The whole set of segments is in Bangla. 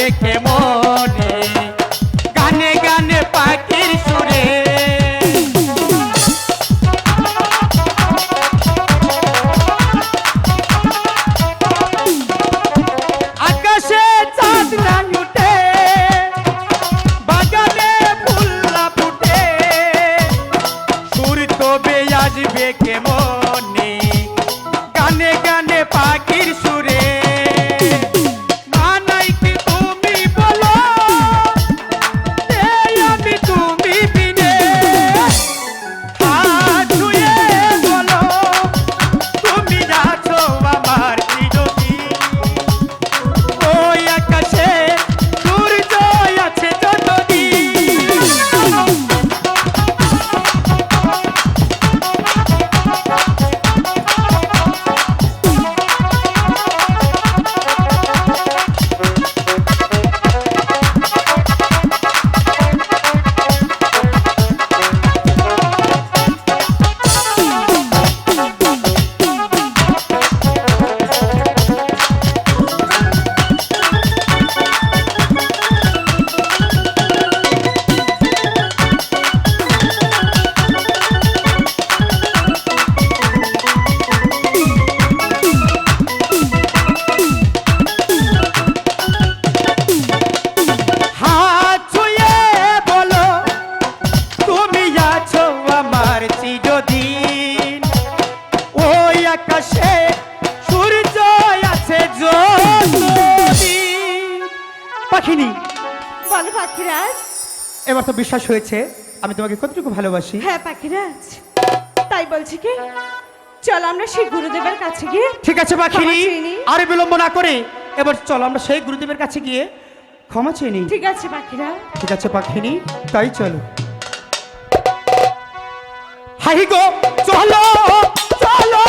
আসবে কেমনে পাখিনি বলো পাখিরাজ। এবার তো বিশ্বাস হয়েছে আমি তোমাকে কতটুকু ভালোবাসি। হ্যাঁ পাখিরাজ। তাই বলছি কি চল আমরা সেই গুরুদেবের কাছে গিয়ে ঠিক আছে পাখিনি নিই। আর বিলম্ব না করে এবার চলো আমরা সেই গুরুদেবের কাছে গিয়ে ক্ষমা চেয়ে নিই। ঠিক আছে পাখিরা ঠিক আছে পাখিনি তাই চলো। হাই গো চলো চলো।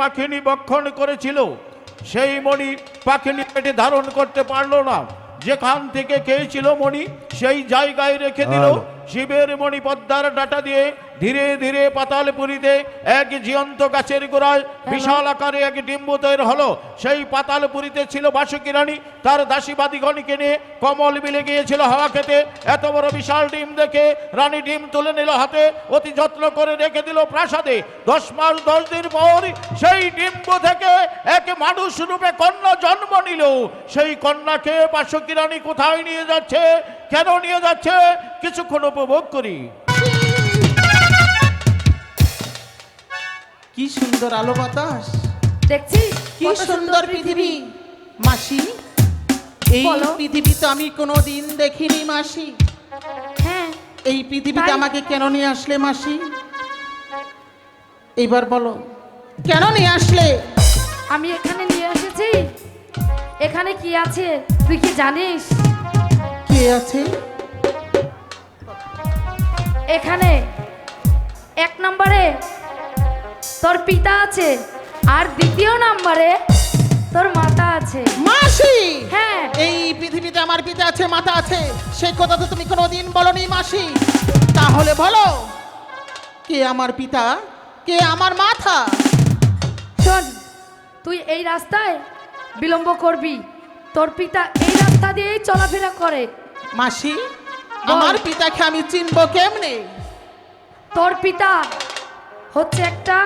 পাখিনি বক্ষণ করেছিল সেই মণি পাখিনি পেটে ধারণ করতে পারল না। যেখান থেকে খেয়েছিল মণি সেই জায়গায় রেখে দিল। শিবের মণি পদ্মার ডাটা দিয়ে ধীরে ধীরে পাতালপুরীতে এক জিয়ন্ত গাছের গোড়ায় বিশাল আকারে এক ডিম্ব তৈরি হলো। সেই পাতালপুরীতে ছিল বাসুকি রানী তার দাসীবাদীগণকে নিয়ে কমল মিলে গিয়েছিল হাওয়া খেতে। এত বড় বিশাল ডিম দেখে রানী ডিম তুলে নিল হাতে অতি যত্ন করে রেখে দিল প্রাসাদে। দশ মাস দশ দিন পর সেই ডিম্ব থেকে এক মানুষ রূপে কন্যা জন্ম নিল। সেই কন্যাকে বাসুকি রানী কোথায় নিয়ে যাচ্ছে কেন নিয়ে যাচ্ছে কিছুক্ষণ উপভোগ করি। কি সুন্দর আলো বাতাস। দেখছি কি সুন্দর পৃথিবী। মাসি এই পৃথিবী তো আমি কোনোদিন দেখিনি মাসি। হ্যাঁ। এই পৃথিবীতে? আমাকে কেন নিয়ে আসলে মাসি? এইবার বলো কেন নিয়ে আসলে? আমি এখানে নিয়ে এসেছি। এখানে কি আছে? তুই কি জানিস? কে আছে? এখানে। এক নম্বরে তোর পিতা আছে আর দ্বিতীয় নম্বরে তোর মাতা আছে। মাসি? হ্যাঁ। এই পৃথিবীতে আমার পিতা আছে মাতা আছে। সেই কথা তো তুমি কোনোদিন বলনি মাসি। তাহলে বলো কে আমার পিতা কে আমার মাথা শোন তুই এই রাস্তায় বিলম্ব করবি। তোর পিতা এই রাস্তা দিয়েই চলাফেরা করে। মাসি আমার পিতাকে আমি চিনবো কেমনে? তোর পিতা হচ্ছে একটা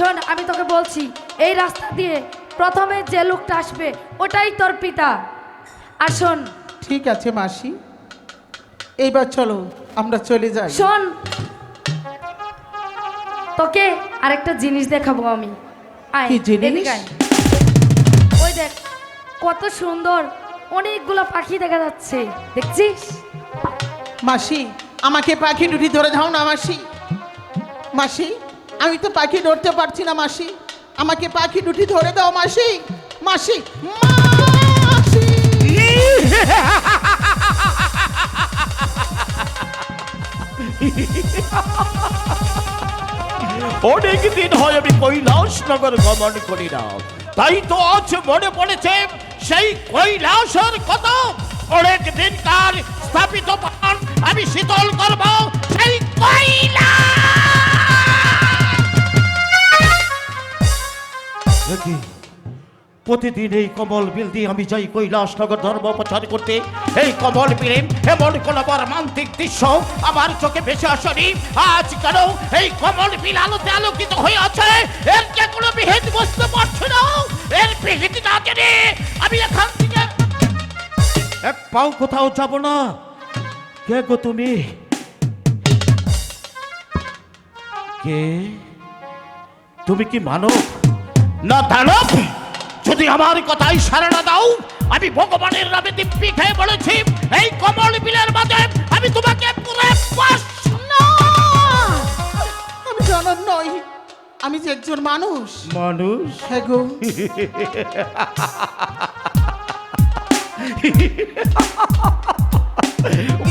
শোন আমি তোকে বলছি এই রাস্তা দিয়ে প্রথমে যে লোকটা আসবে ওটাই তোর পিতা। আর শোন। ঠিক আছে মাসি। এইবার চলো আমরা চলে যাই। শোন। তোকে আরেকটা জিনিস দেখাবো আমি। আয়, কি জিনিস? এদিকে আয়। ওই দেখ কত সুন্দর অনেকগুলো পাখি দেখা যাচ্ছে। দেখছিস? মাসি আমাকে পাখি দুটি ধরে দাও না মাসি। মাসি আমি তো পাখি ধরতে পারছি না, মাসি। আমাকে পাখি দুটি ধরে দাও, মাসি। মাসি অনেক দিন হয় আমি কৈলাস নগর গমন করি না। তাই তো আজ মনে পড়েছে সেই কৈলাসের কথা। অনেক দিন কার স্থাপিত আমি শীতল করব সেই কৈলাস। প্রতিদিন এই কমল বিল দিয়ে আমি যাই কৈলাসনগর ধর্ম প্রচার করতে। এই কমল বিলে এমন কোন মর্মান্তিক দৃশ্য আমার চোখে ভেসে আসেনি। আজ কেন এই কমল বিল আলোতে আলোকিত হয়ে আছে? এর যে কোনো বিহিত বুঝতে পারছি না। এর বিহিত না জেনে আমি এখান থেকে এক পাও কোথাও যাব না। কে গো তুমি? কে? তুমি কি মানব? না দানব যদি আমার কথাই সারা না দাও আমি ভগবানের নামে দিব্যি খেয়ে বলেছি এই কমল বিলের মাঝে আমি তোমাকে পুরো! আমি জানার নই আমি যে একজন মানুষ। মানুষ? হ্যাঁ গো।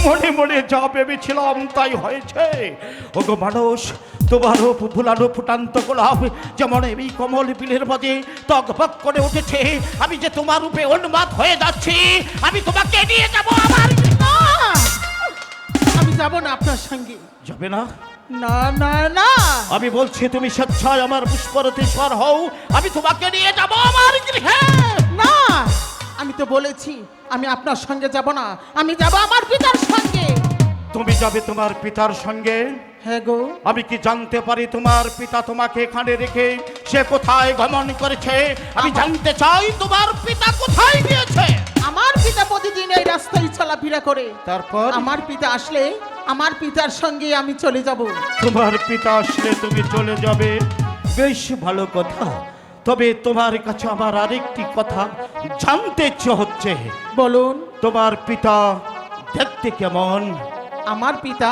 মনে মনে যা ভেবেছিলাম তাই হয়েছে। ওগো মানুষ তোমার ফুলানো ফুটান্ত গোলাপ যেমন এই কমল বিলের মাঝে তকবক করে উঠেছে আমি যে তোমার রূপে উন্মাদ হয়ে যাচ্ছি আমি তোমাকে নিয়ে যাব আমার! আমি যাব না আপনার সঙ্গে। যাবে না? না না না। আমি বলছি তুমি স্বেচ্ছায় আমার পুষ্পরতি স্বর হও আমি তোমাকে নিয়ে যাব আমার গৃহে। আমি তো বলেছি আমি আপনার সঙ্গে যাব না। আমি যাব আমার পিতার সঙ্গে। তুমি যাবে তোমার পিতার সঙ্গে? হ্যাঁ গো। আমি কি জানতে পারি তোমার পিতা তোমাকে এখানে রেখে সে কোথায় গমন করেছে? আমি জানতে চাই তোমার পিতা কোথায় গিয়েছে? আমার পিতা প্রতিদিন এই রাস্তায় চলাফেরা করে। তারপর? আমার পিতা আসলে আমার পিতার সঙ্গে আমি চলে যাব। তোমার পিতা আসলে তুমি চলে যাবে। বেশ ভালো কথা। তবে তোমার কাছে আমার আরেকটি কথা জানতে ইচ্ছে হচ্ছে। বলুন। তোমার পিতা দেখতে কেমন? আমার পিতা?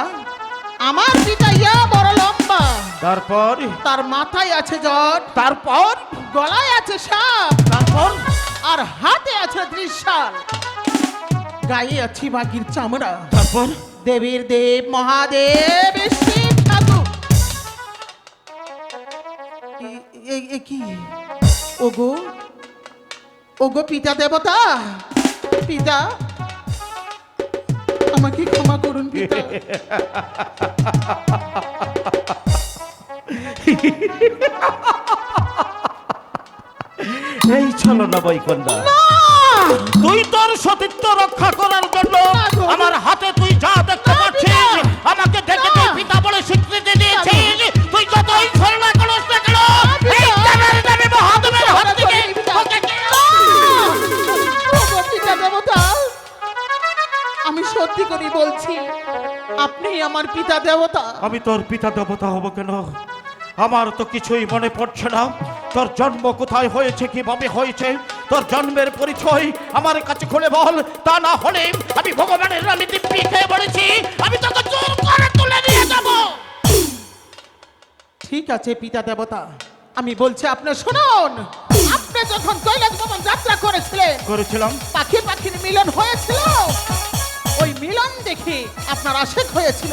আমার পিতা ইয়া বড় লম্বা। তারপর? তার মাথায় আছে জট। তারপর? গলায় আছে সাপ। তারপর? আর হাতে আছে ত্রিশাল গায়ে আছে বাঘির চামড়া। তারপর? দেবীর দেব মহাদেব শিব ঠাকুর। এ কি? ওগো ওগো পিতা দেবতা পিতা আমাকে ক্ষমা করুন পিতা। এই চলো না বৈকন্যা তুই তোর আমার পিতা দেবতা। আমি তোর পিতা দেবতা হব কেন? আমার তো কিছুই মনে পড়ছে না। তোর জন্ম কোথায় হয়েছে কীভাবে হয়েছে? তোর জন্মের পরিচয় আমার কাছে খুলে বল। তা না হলে আমি ভগবানের নামে দিব্যি খেয়ে পড়েছি আমি তোকে জোর করে তুলে নিয়ে যাব। ঠিক আছে পিতা দেবতা। আমি বলছি আপনি শুনুন। আপনি যখন কৈলাস ভবন যাত্রা করেছিলেন করেছিলাম। পাখি পাখির মিলন হয়েছিল? মিলন দেখে আপনার আশেক হয়েছিল।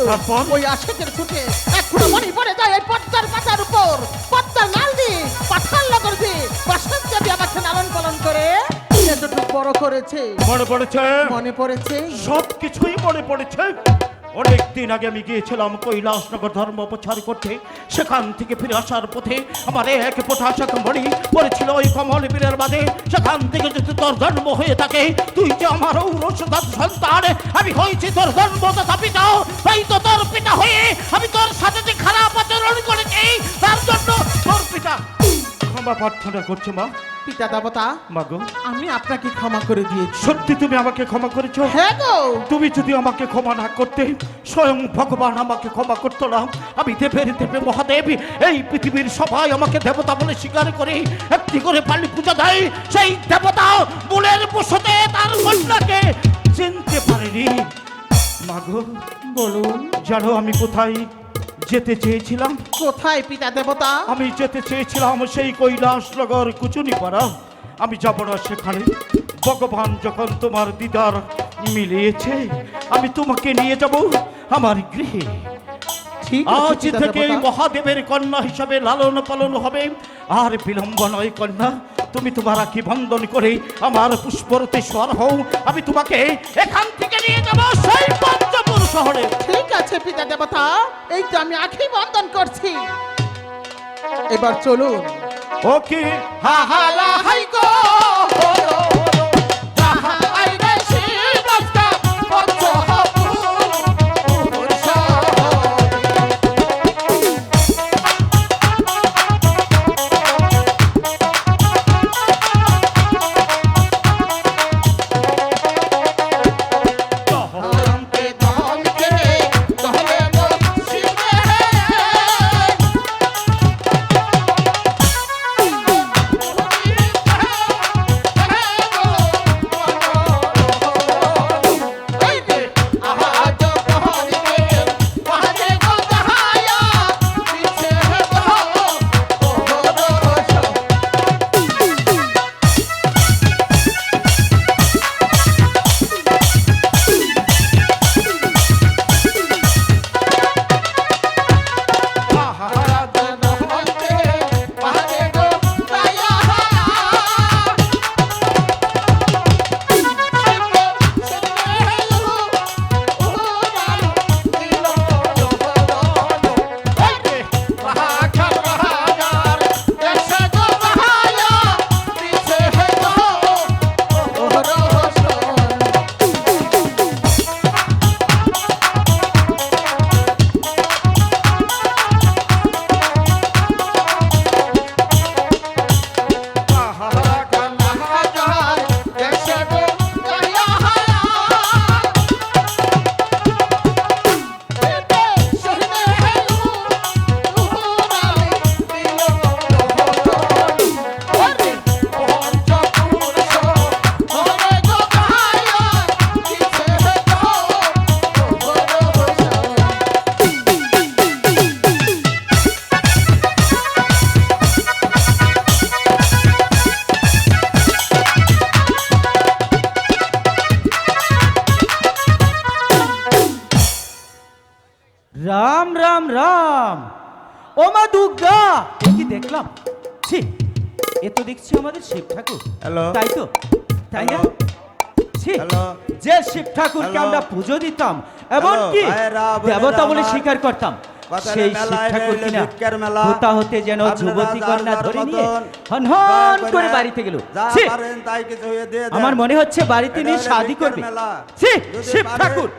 ওই আশেকের ছুটে এক মনি পড়ে যায় এই পদ্মার পাতার উপর। পদ্মার নাল দিয়ে পাঠান নগর দিয়ে বাসন দেবী আমাকে লালন পালন করে। এতটুকু বড় করেছে মনে পড়েছে? মনে পড়েছে। সব কিছুই মনে পড়েছে। অনেক দিন আগে আমি গিয়েছিলাম কৈলাসনগর ধর্ম প্রচার করতে। সেখান থেকে ফিরে আসার পথে আমার এক প্রশাসক মণি পড়েছিল ওই কমল বীরের বাদে। সেখান থেকে যদি তোর জন্ম হয়ে থাকে, তুই যে আমার ঔরসদার সন্তান, আমি হয়েছি তোর জন্ম তথা পিতা। এই তো তোর পিতা হয়ে আমি তোর সাথে যে খারাপ আচরণ করেছি, তার জন্য তোর পিতা। ক্ষমা প্রার্থনা করছে মা। পিতা দেবতা মাগো। আমি আপনাকে ক্ষমা করে দিয়েছি। সত্যি তুমি আমাকে ক্ষমা করেছ? হ্যাঁ গো। তুমি যদি আমাকে ক্ষমা না করতে স্বয়ং ভগবান আমাকে ক্ষমা করতো না। আমি দেবের দেবে মহাদেব এই পৃথিবীর সবাই আমাকে দেবতা বলে স্বীকার করে একটি করে পালি পূজা দেয়। সেই দেবতা বুলের বসতে তার কন্যাকে চিনতে পারেনি। মাগো বলুন। জানো আমি কোথায়? যেতে চেয়েছিলাম। কোথায় পিতা দেবতা? আমি যেতে চেয়েছিলাম সেই কৈলাসনগর কুচুনি পাড়া আমি যাব না সেখানে। ভগবান যখন তোমার দিদার মিলিয়েছে আমি তোমাকে নিয়ে যাব আমার গৃহে। আজ থেকে মহাদেবের কন্যা হিসাবে লালন পালন হবে। আর বিলম্ব নয় কন্যা তুমি তোমার রাখি বন্ধন করে আমার পুষ্পরতে স্বর হও। আমি তোমাকে এখান থেকে নিয়ে যাব সেই শহরে। ঠিক আছে পিতা দেবতা। এই তো আমি আখি বন্ধন করছি। এবার চলুন। ও কি? হা হা লা হাই গো! রাম রাম রাম। ও মা দুর্গা কি দেখলাম? ছি এ তো দেখছি আমাদের শিব ঠাকুর। হ্যালো। তাই তো? তাই না। যে শিব ঠাকুরকে আমরা পুজো দিতাম এবং হ্যালো, কি? দেবতা বলে। স্বীকার করতাম। সেই শিব ঠাকুর কিনা। হোতা হতে যেন যুবতী কন্যা ধরে নিয়ে হন হন করে বাড়িতে গেল। আমার মনে হচ্ছে বাড়িতে নিয়ে শাদি করবে। শিব ঠাকুর।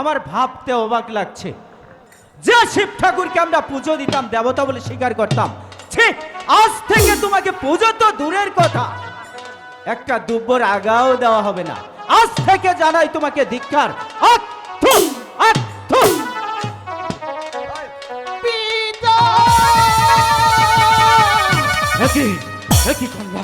আমার ভাবতে অবাক লাগছে। যে শিব ঠাকুরকে আমরা পুজো দিতাম, দেবতা বলে স্বীকার করতাম, ছি, আজ থেকে তোমাকে পুজো তো দূরের কথা। একটা দুব্বর আগাও দেওয়া হবে না। আজ থেকে জানাই তোমাকে কন্যা,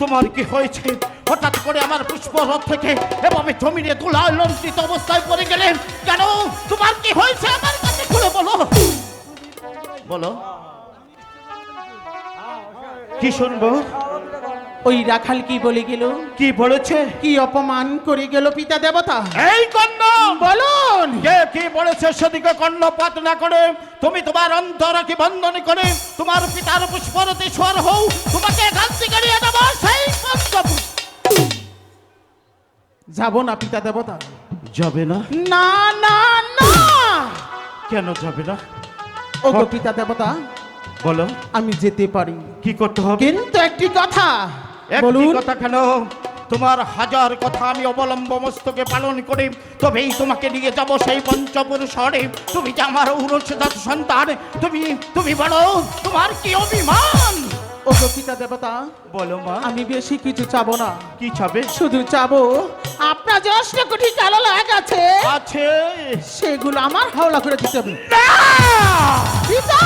তোমার কি হয়েছে? হঠাৎ করে আমার পুষ্প পুষ্পরথ থেকে এভাবে জমিনে তোলা লঞ্চিত অবস্থায় পড়ে গেলেন কেন? তোমার কি হয়েছে আমার? খুলে বলো। বলো। কি শুনব? ওই রাখাল কি বলে গেল? কি বলেছে? কি অপমান করে গেল পিতা দেবতা? এই কন্যা বলুন। কে কি বলেছে সেদিকে কর্ণপাত না করে? তুমি তোমার অন্তরকে বন্ধন করে তোমার পিতার পুষ্পরতে স্বর হও তোমাকে থেকে নিয়ে দেবো সেই যাব না পিতা দেবতা। যাবে না? না না কেন যাবে না? ও গো পিতা দেবতা বলো। আমি যেতে পারি। কি করতে হবে? কিন্তু একটি কথা একটি কথা কেন? তোমার হাজার কথা আমি অবলম্ব মস্তকে পালন করে তবেই তোমাকে নিয়ে যাব সেই পঞ্চপুর শহরে তুমি যে আমার উরসদাত সন্তান তুমি তুমি বলো তোমার কি অভিমান? ও পিতা দেবতা বলো মা। আমি বেশি কিছু চাবো না। কি চাবে? শুধু চাবো আপনার যে অষ্টকোটি কালো লাগ আছে আছে। সেগুলো আমার হাওলা করে দিতে হবে। না! পিতা